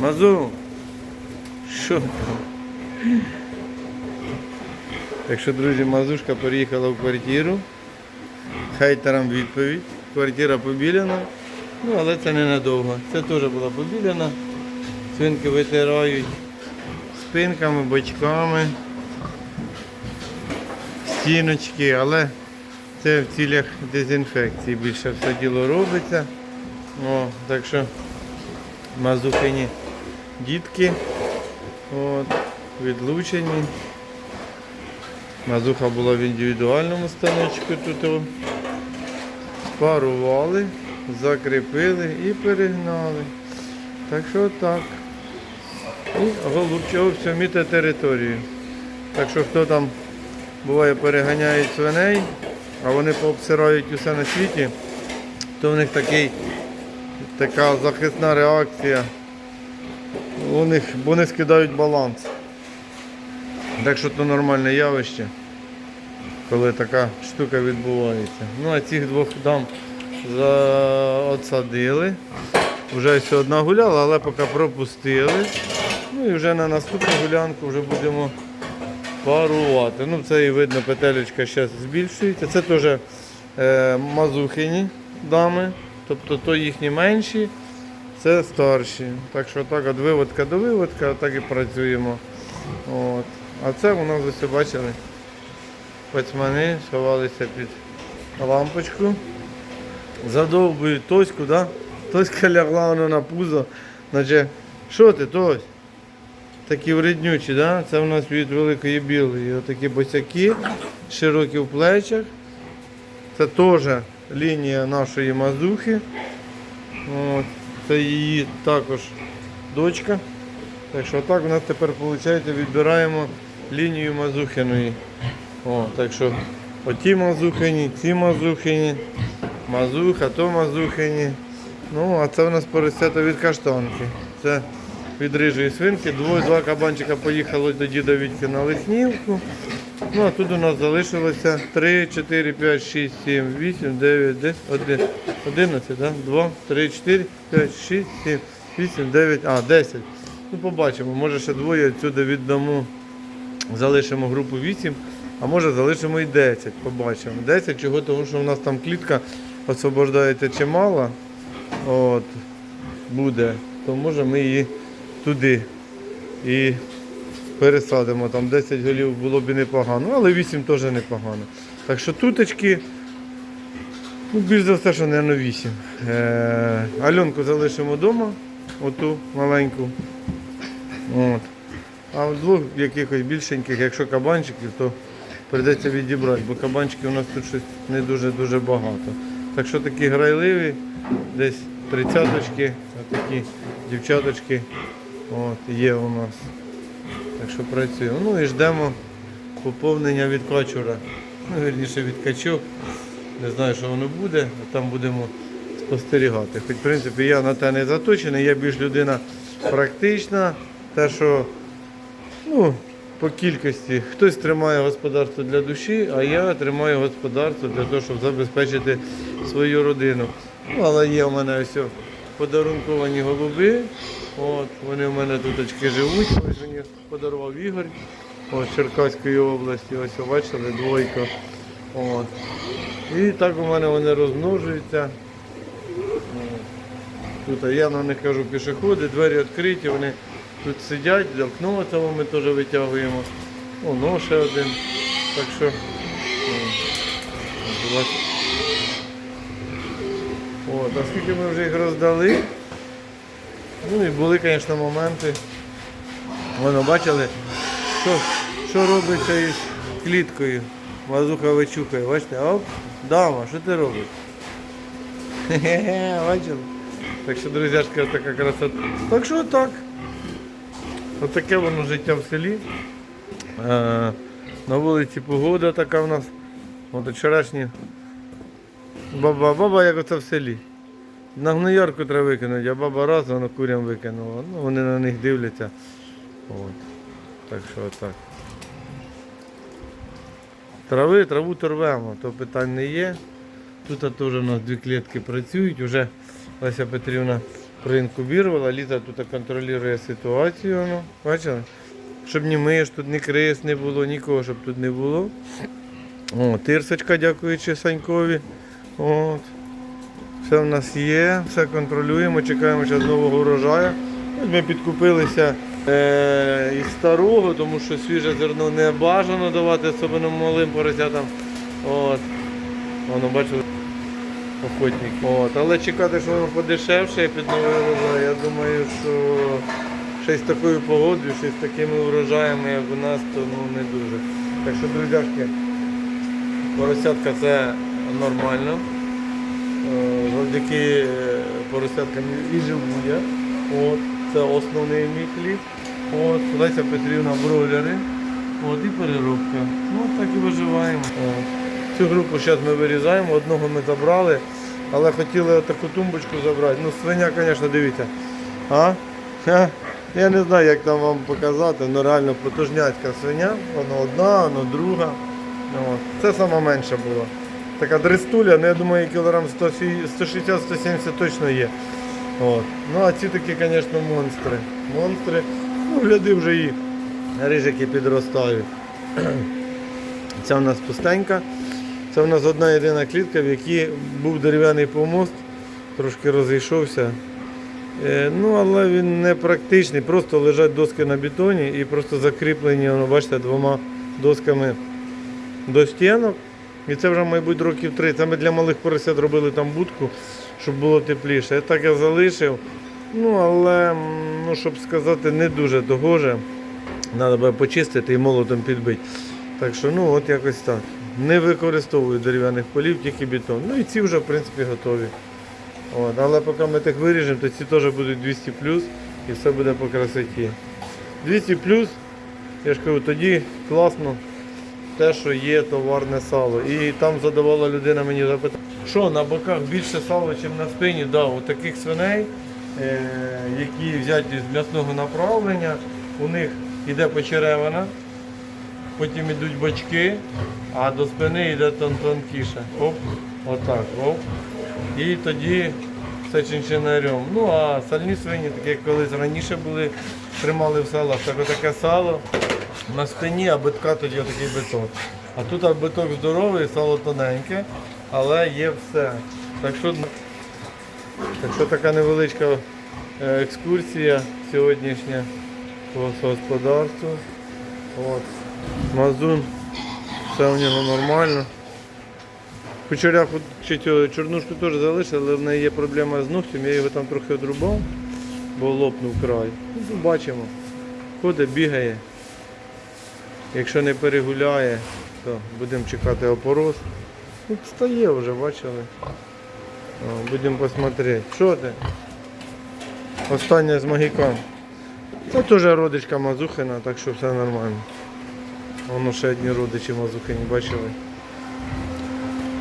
Мазу. Що там? Так що, друзі, Мазушка переїхала в квартиру. Хейтерам відповідь. Квартира побілена. Ну, але це ненадовго. Це теж була побілена. Свинки витирають спинками, бочками, стіночки, але це в цілях дезінфекції більше все діло робиться. О, так що мазухині дітки от, відлучені. Мазуха була в індивідуальному станочку тут. Спарували, закріпили і перегнали. Так що так. І голубчого всьоміти територію. Так що хто там буває переганяє свиней, а вони пообсирають усе на світі, то в них такий, така захисна реакція. У них, бо вони скидають баланс. Так що то нормальне явище, коли така штука відбувається. Ну а цих двох дам заосадили. Вже ось одна гуляла, але поки пропустили. Ну і вже на наступну гулянку вже будемо парувати. Ну це і видно, петелечка зараз збільшується. Це теж е, мазухині дами, тобто то їхні менші, це старші. Так що так, від виводка до виводка, так і працюємо. От. А це у нас ось бачили. Пацмани сховалися під лампочку. Задовбують Тоську, да? Тоська лягла вона на пузо. Наче, що ти, Тось? Такі вреднючі, да? Це у нас від великої білої. Отакі босяки, широкі в плечах. Це теж лінія нашої мазухи. От. Це її також дочка. Так що так у нас тепер виходить, відбираємо лінію мазухиної. О, так що оті мазухині, ці мазухині, мазуха, то мазухині. Ну, а це у нас поросята від каштанки. Це від рижої свинки. Двоє, два кабанчика поїхали до діда Вітьки на Лихнівку. Ну, а тут у нас залишилося 3, 4, 5, 6, 7, 8, 9, 10, 1, 11, да? 2, 3, 4, 5, 6, 7, 8, 9, а, 10. Ну, побачимо, може ще двоє відсюди віддамо, залишимо групу 8, а може залишимо і 10, побачимо. 10 чого, тому що у нас там клітка освобождається чимало, от, буде, то може ми її туди. І пересадимо. Там 10 голів було б непогано, але 8 теж непогано. Так що туточки, ну, більш за все, що, мабуть, 8. Е, Альонку залишимо вдома, оту маленьку. От. А в двох якихось більшеньких, якщо кабанчиків, то прийдеться відібрати, бо кабанчиків у нас тут щось не дуже-дуже багато. Так що такі грайливі, десь тридцяточки, такі дівчаточки от, є у нас. Так що працюємо. Ну і ждемо поповнення від качура. Ну, вірніше від качок. Не знаю, що воно буде, а там будемо спостерігати. Хоч в принципі я на те не заточений, я більш людина практична, те, що ну, по кількості хтось тримає господарство для душі, а я тримаю господарство для того, щоб забезпечити свою родину. Ну, але є у мене ось подарунковані голуби. От, вони в мене тут живуть, ось мені подарував Ігор з Черкаської області, ось бачили, двойка. От. І так у мене вони розмножуються. Тут я на них кажу пішоходи, двері відкриті, вони тут сидять, окно цього ми теж витягуємо. Оно ще один. Так що. о. От, а скільки ми вже їх роздали. Ну і були, звісно, моменти. Воно бачили, що, що робиться із кліткою. Мазуха вичухає, бачите, оп, дама, що ти робиш? Хе-хе, бачили? Так що, друзяшка, така красота. Так що так. Отаке воно життя в селі. Е, на вулиці погода така в нас. От вчорашні. Баба, баба як оце в селі. На гноярку треба викинути, а баба раз, вона курям викинула. Ну, вони на них дивляться. От. Так що отак. Трави, траву то рвемо, то питань не є. Тут теж у нас дві клітки працюють. Уже Леся Петрівна проінкубірувала. Ліза тут контролює ситуацію. Ну, бачили? Щоб ні миш, тут ні крис не було, нікого, щоб тут не було. О, тирсочка, дякуючи Санькові. От. Все в нас є, все контролюємо, чекаємо зараз нового урожаю. Ми підкупилися е, із старого, тому що свіже зерно не бажано давати, особливо малим поросятам. От. Воно бачили, охотник. От. Але чекати, що воно подешевше під новий урожай, я думаю, що ще з такою погодою, ще з такими урожаями, як у нас, то ну, не дуже. Так що, друзяшки, поросятка це нормально. Е, Завдяки е, поросяткам і живу я. От, це основний мій хліб. От, Леся Петрівна бройлери. От, і переробка. Ну, так і виживаємо. От. Цю групу зараз ми вирізаємо, одного ми забрали, але хотіли таку тумбочку забрати. Ну, свиня, звісно, дивіться. А? Я не знаю, як там вам показати, ну реально потужняцька свиня. Вона одна, вона друга. От. Це сама менша була. Така дрестуля, ну я думаю, кілограм 160-170 точно є. От. Ну а ці такі, звісно, монстри. Монстри. Ну, гляди вже і рижики підростають. Ця в нас пустенька. Це в нас одна єдина клітка, в якій був дерев'яний помост, трошки розійшовся. Е, Ну, але він не практичний, просто лежать доски на бетоні і просто закріплені, воно, бачите, двома досками до стінок. І це вже, мабуть, років три. Це ми для малих поросят робили там будку, щоб було тепліше. Так я залишив. Ну, але, ну, щоб сказати, не дуже догоже. Треба буде почистити і молотом підбити. Так що, ну, от якось так. Не використовую дерев'яних полів, тільки бетон. Ну і ці вже, в принципі, готові. От, але поки ми так виріжемо, то ці теж будуть 200 і все буде по красоті. 200 я ж кажу, тоді класно те, що є товарне сало. І там задавала людина мені запитання, що на боках більше сала, ніж на спині. Да, у таких свиней, е, які взяті з м'ясного направлення, у них йде почеревина, потім йдуть бочки, а до спини йде тон тонкіше. Оп, отак, оп. І тоді все чинчинарем. Ну а сальні свині, такі як колись раніше були, тримали в селах, так отаке сало на спині, а битка тоді отакий биток. А тут биток здоровий, сало тоненьке, але є все. Так що, так що така невеличка е, екскурсія сьогоднішня по господарству. От. Мазун, все у нього нормально. Кучеряху чорнушку теж залишили, але в неї є проблема з ногтем, я його там трохи одрубав, бо лопнув край. Ну, бачимо. Ходить, бігає. Якщо не перегуляє, то будемо чекати опороз. Тут стає вже, бачили. Будемо посмотрети. Що ти? Остання з магікан. Це теж родичка Мазухина, так що все нормально. Воно ще одні родичі Мазухині бачили.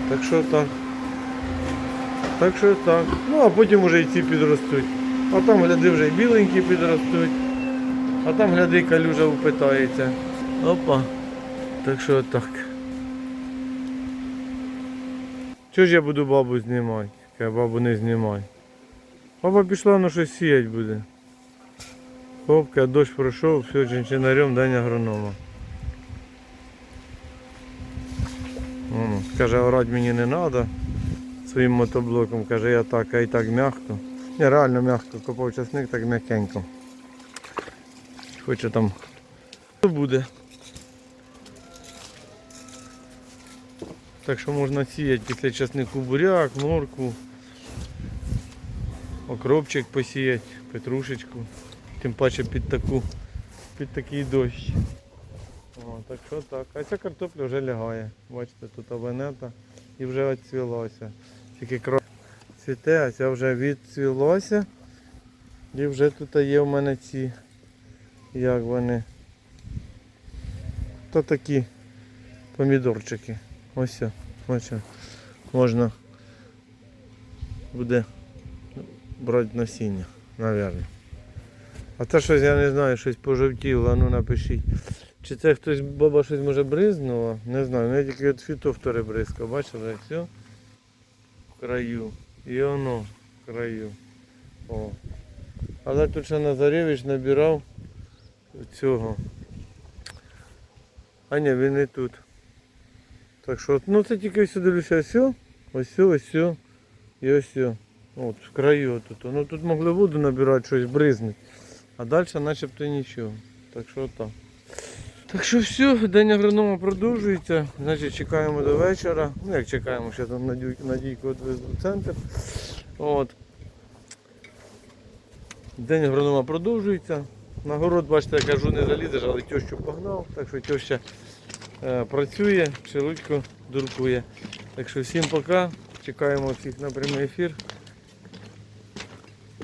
Так що так. Так що так. Ну а потім вже і ці підростуть. А там гляди вже і біленькі підростуть. А там гляди, калюжа впитається. Опа. Так що так. Чого ж я буду бабу знімати? Я бабу не знімай. Баба пішла на щось сіять буде. Хопка, дощ пройшов, все, чинчинарем, день агронома. Воно, Каже, орати мені не треба своїм мотоблоком. Каже, я так, а і так м'яко. Не, реально м'яко копав часник, так м'якенько. Хоче там. Що буде? Так що можна сіяти після часнику буряк, моркву, окропчик посіяти, петрушечку. Тим паче під таку, під такий дощ. О, так що так. А ця картопля вже лягає. Бачите, тут авенета і вже відцвілося. Тільки кров цвіте, а ця вже відцвілося. І вже тут є в мене ці, як вони. То такі помідорчики. Ось. Бачите, можна буде брати насіння, мабуть. А це щось я не знаю, щось пожовтіло, ну напишіть. Чи це хтось баба щось може бризнула? Не знаю. Я тільки від фітофтори бризкав, бачили, все в краю. І воно в краю. О. Але тут ще Назаревич набирав цього. А ні, він не тут. Так що, ну це тільки все дивлюся, ось, ось, ось і ось. От, в краю тут. Ну тут могли воду набирати, щось бризнуть. А далі начебто нічого. Так що так. Так що все, день агронома продовжується. Значить, чекаємо до вечора. Ну як чекаємо, ще там Надійку відвезу в центр. От. День агронома продовжується. На город, бачите, я кажу, не залізеш, але тещу погнав. Так що теща працює, шелудько дуркує. Так що всім пока. Чекаємо всіх на прямий ефір.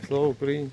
Слава Україні!